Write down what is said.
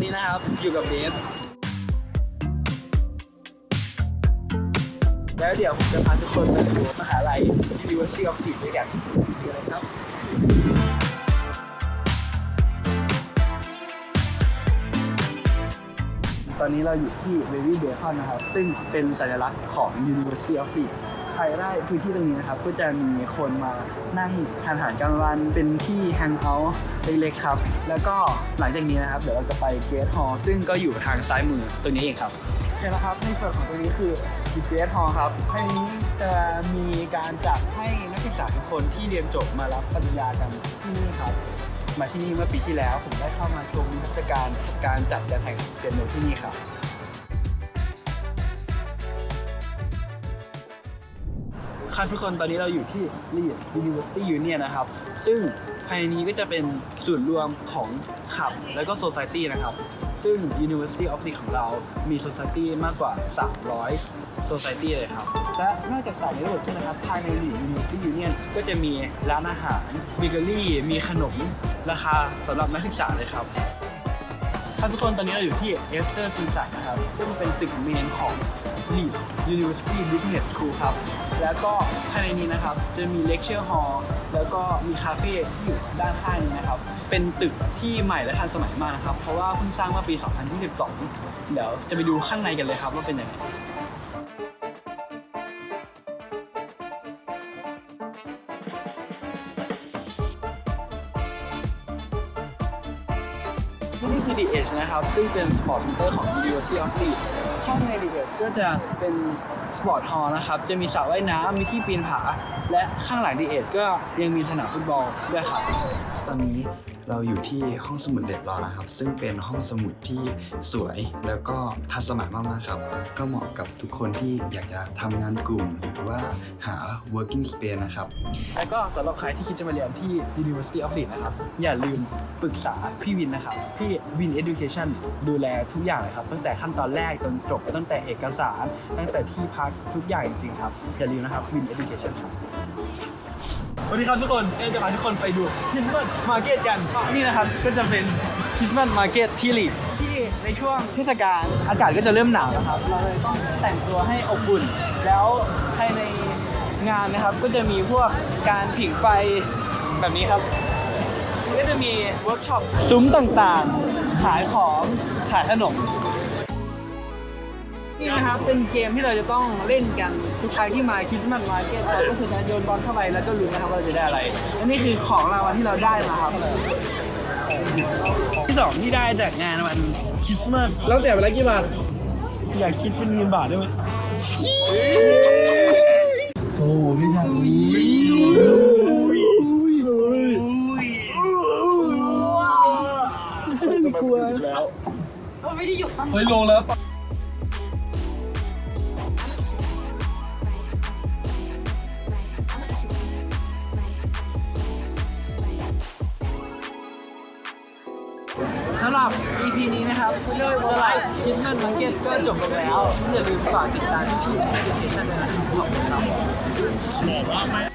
วันนี้นะครับ อยู่กับเบสแล้วเดี๋ยวผมจะพาทุกคนไปดูมหาลัย University of Leeds ด้วยกันดูเลยครับตอนนี้เราอยู่ที่ Baby Bacon นะครับ ซึ่งเป็นสัญลักษณ์ของ University of Leeds ใค รได้พื้นที่ตรงนี้นะครับ ก็จะมีคนมานั่งทานอาหารกลางวันเป็นที่แฮงเอาท์เล็กๆครับ แล้วก็หลังจากนี้นะครับ เดี๋ยวเราจะไปเกสฮอลซึ่งก็อยู่ทางซ้ายมือตรงนี้เองครับโอเคแล้วครับในส่วนของตรงนี้คือเกสฮอลครับภายในนี้จะมีการจัดให้นักศึกษาทุกคนที่เรียนจบมารับปริญญากันที่นี่ครับมาที่นี่เมื่อปีที่แล้ว ผมได้เข้ามาชมนิทรรศการการจัดการแข่งขันเปียโนที่นี่ครับ ครับทุกคนตอนนี้เราอยู่ที่ Leeds University Union นะครับ ซึ่งภายในนี้ก็จะเป็นศูนย์รวมของขับแล้วก็ Society นะครับ ซึ่ง University of Leeds ของเรามี Society มากกว่า 300 Society เลยครับ และนอกจากสายนี้ทั้งหมดใช่ไหมครับ ภายใน Leeds University Union ก็จะมีร้านอาหารเบเกอรี่ มีขนม ราคาสำหรับนักศึกษาเลยครับ ท่านทุกคนตอนนี้เราอยู่ที่เอสเตอร์ซีสันนะครับ ซึ่งเป็นตึกเมนของ Leeds University Business School ครับ แล้วก็ภายในนี้นะครับ จะมี Lecture Hall แล้วก็มีคาเฟ่ที่อยู่ด้านข้างนี้นะครับ เป็นตึกที่ใหม่และทันสมัยมากนะครับ เพราะว่าเพิ่งสร้างเมื่อปี 2022 เดี๋ยวจะไปดูข้างในกันเลยครับว่าเป็นยังไง นี่คือ DH นะครับ ซึ่งเป็นสปอร์ต e เตอร์ของ University of Leeds ข้างใน DH ก็จะเป็นสปอร์ตฮอลล์นะครับ จะมีสระว่ายน้ำมีที่ปีนผา และข้างหลัง DH ก็ยังมีสนามฟุตบอลด้วยครับ ตอนนี้เราอยู่ที่ห้องสมุดเด็กรอนะครับ ซึ่งเป็นห้องสมุดที่สวยแล้วก็ทันสมัยมากๆครับ ก็เหมาะกับทุกคนที่อยากจะทำงานกลุ่ม หรือว่าหา working space นะครับ แล้วก็สำหรับใครที่คิดจะมาเรียนที่ University of Leeds นะครับ อย่าลืมปรึกษาพี่วินนะครับ พี่วิน Education ดูแลทุกอย่างเลยครับ ตั้งแต่ขั้นตอนแรกจนจบตั้งแต่เอกสาร ตั้งแต่ที่พักทุกอย่างจริงๆครับ อย่าลืมนะครับวิน Education ครับ วันนี้ครับทุกคนเอ็จะพาทุกคนไปดูคริสต์มาสมาร์เก็ตกัน นี่นะครับก็จะเป็นคริสต์มาสมาร์เก็ตที่ลีดที่ในช่วงเทศกาลอากาศก็จะเริ่มหนาวแล้วครับ เราเลยต้องแต่งตัวให้อบอุ่น แล้วภายในงานนะครับก็จะมีพวกการผิงไฟแบบนี้ครับก็จะมีเวิร์กช็อปซุ้มต่างๆ ขายของขายขนม นี่นะครับเป็นเกมที่เราจะต้องเล่นกันทุกครั้งที่มาคริสต์มาสมาร์เก็ตเราก็คือการโยนบอลเข้าไปแล้วก็ลุ้นนะครับว่าเราจะได้อะไรและนี่คือของรางวัลที่เราได้มาครับที่สองที่ได้จากงานวันคริสต์มาสแล้วเสียไปแล้วกี่บาทอยากคิดเป็นเงินบาทได้ไหมโอ้พี่ชายกลัวเฮ้ยลงแล้วำหรับ EP นี้นะครับตลาดคริสต์มาสมาร์เก็ตก็จบลงแล้วอย่าลืมฝากติดตามที่พี่ Education ด้วยนะครับขอบคุณครับ